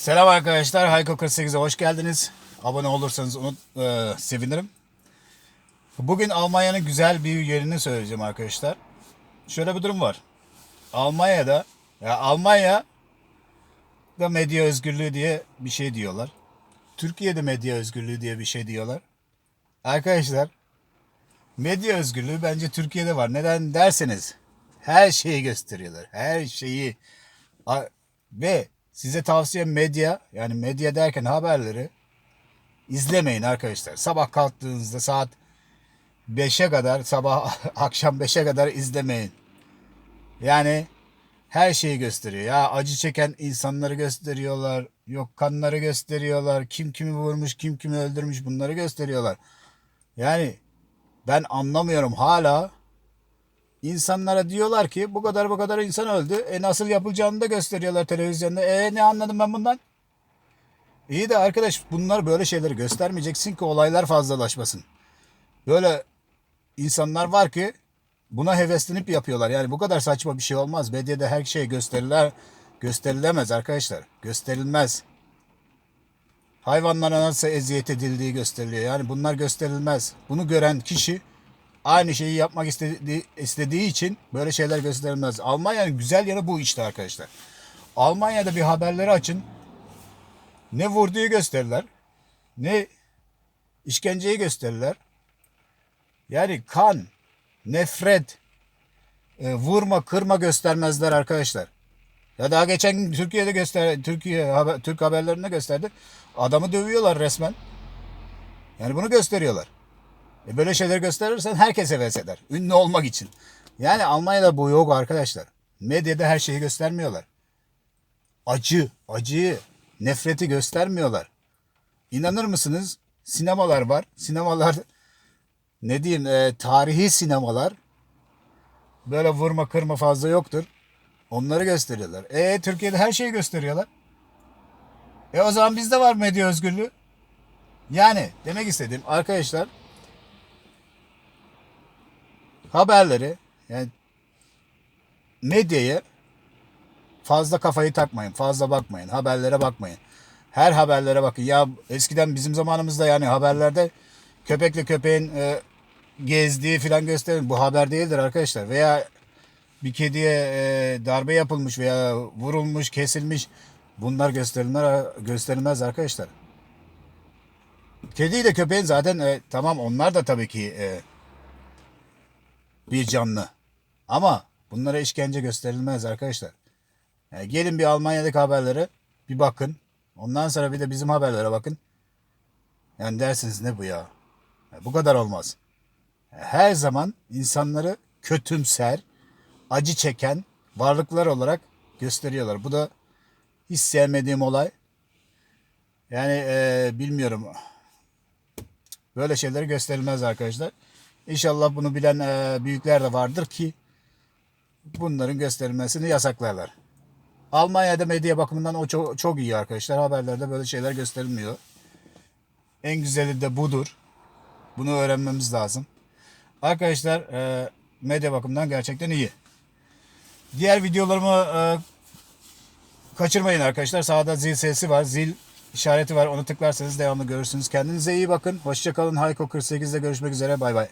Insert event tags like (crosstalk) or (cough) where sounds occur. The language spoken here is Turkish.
Selam arkadaşlar. Hayko 48'e hoş geldiniz. Abone olursanız unut, e, sevinirim. Bugün Almanya'nın güzel bir yerini söyleyeceğim arkadaşlar. Şöyle bir durum var. Almanya'da ya Almanya da medya özgürlüğü diye bir şey diyorlar. Türkiye'de medya özgürlüğü diye bir şey diyorlar. Arkadaşlar medya özgürlüğü bence Türkiye'de var. Neden derseniz her şeyi gösteriyorlar. Her şeyi ve size tavsiye medya yani medya derken haberleri izlemeyin arkadaşlar. Sabah kalktığınızda saat 5'e kadar sabah (laughs) akşam 5'e kadar izlemeyin. Yani her şeyi gösteriyor. Ya acı çeken insanları gösteriyorlar. Yok kanları gösteriyorlar. Kim kimi vurmuş, kim kimi öldürmüş bunları gösteriyorlar. Yani ben anlamıyorum hala İnsanlara diyorlar ki bu kadar bu kadar insan öldü. E nasıl yapılacağını da gösteriyorlar televizyonda. E ne anladım ben bundan? İyi de arkadaş bunlar böyle şeyleri göstermeyeceksin ki olaylar fazlalaşmasın. Böyle insanlar var ki buna heveslenip yapıyorlar. Yani bu kadar saçma bir şey olmaz. Medyada her şey gösteriler gösterilemez arkadaşlar. Gösterilmez. Hayvanlara nasıl eziyet edildiği gösteriliyor. Yani bunlar gösterilmez. Bunu gören kişi aynı şeyi yapmak istediği, istediği için böyle şeyler gösterilmez. Almanya'nın güzel yanı bu işte arkadaşlar. Almanya'da bir haberleri açın. Ne vurduğu gösterirler. Ne işkenceyi gösterirler. Yani kan, nefret, e, vurma, kırma göstermezler arkadaşlar. Ya daha geçen gün Türkiye'de göster Türkiye haber, Türk haberlerinde gösterdi. Adamı dövüyorlar resmen. Yani bunu gösteriyorlar. E böyle şeyler gösterirsen herkes heves eder. Ünlü olmak için. Yani Almanya'da bu yok arkadaşlar. Medyada her şeyi göstermiyorlar. Acı, acıyı, nefreti göstermiyorlar. İnanır mısınız? Sinemalar var. Sinemalar (laughs) ne diyeyim e, tarihi sinemalar böyle vurma kırma fazla yoktur. Onları gösteriyorlar. E Türkiye'de her şeyi gösteriyorlar. E o zaman bizde var medya özgürlüğü. Yani demek istediğim arkadaşlar haberleri yani medyayı fazla kafayı takmayın. Fazla bakmayın. Haberlere bakmayın. Her haberlere bakın. Ya eskiden bizim zamanımızda yani haberlerde köpekle köpeğin e, gezdiği filan gösterin. Bu haber değildir arkadaşlar. Veya bir kediye e, darbe yapılmış veya vurulmuş, kesilmiş. Bunlar gösterilmez, gösterilmez arkadaşlar. Kediyle köpeğin zaten e, tamam onlar da tabii ki e, bir canlı. Ama bunlara işkence gösterilmez arkadaşlar. Yani gelin bir Almanya'daki haberlere bir bakın. Ondan sonra bir de bizim haberlere bakın. Yani dersiniz ne bu ya? Ya bu kadar olmaz. Her zaman insanları kötümser, acı çeken varlıklar olarak gösteriyorlar. Bu da hiç sevmediğim olay. Yani eee, bilmiyorum. Böyle şeyleri gösterilmez arkadaşlar. İnşallah bunu bilen eee, büyükler de vardır ki bunların gösterilmesini yasaklarlar. Almanya'da medya bakımından o çok, çok iyi arkadaşlar. Haberlerde böyle şeyler gösterilmiyor. En güzeli de budur. Bunu öğrenmemiz lazım. Arkadaşlar eee, medya bakımından gerçekten iyi. Diğer videolarımı eee, kaçırmayın arkadaşlar. Sağda zil sesi var. Zil işareti var. Onu tıklarsanız devamlı görürsünüz. Kendinize iyi bakın. Hoşçakalın. Hayko 48'de görüşmek üzere. Bay bay.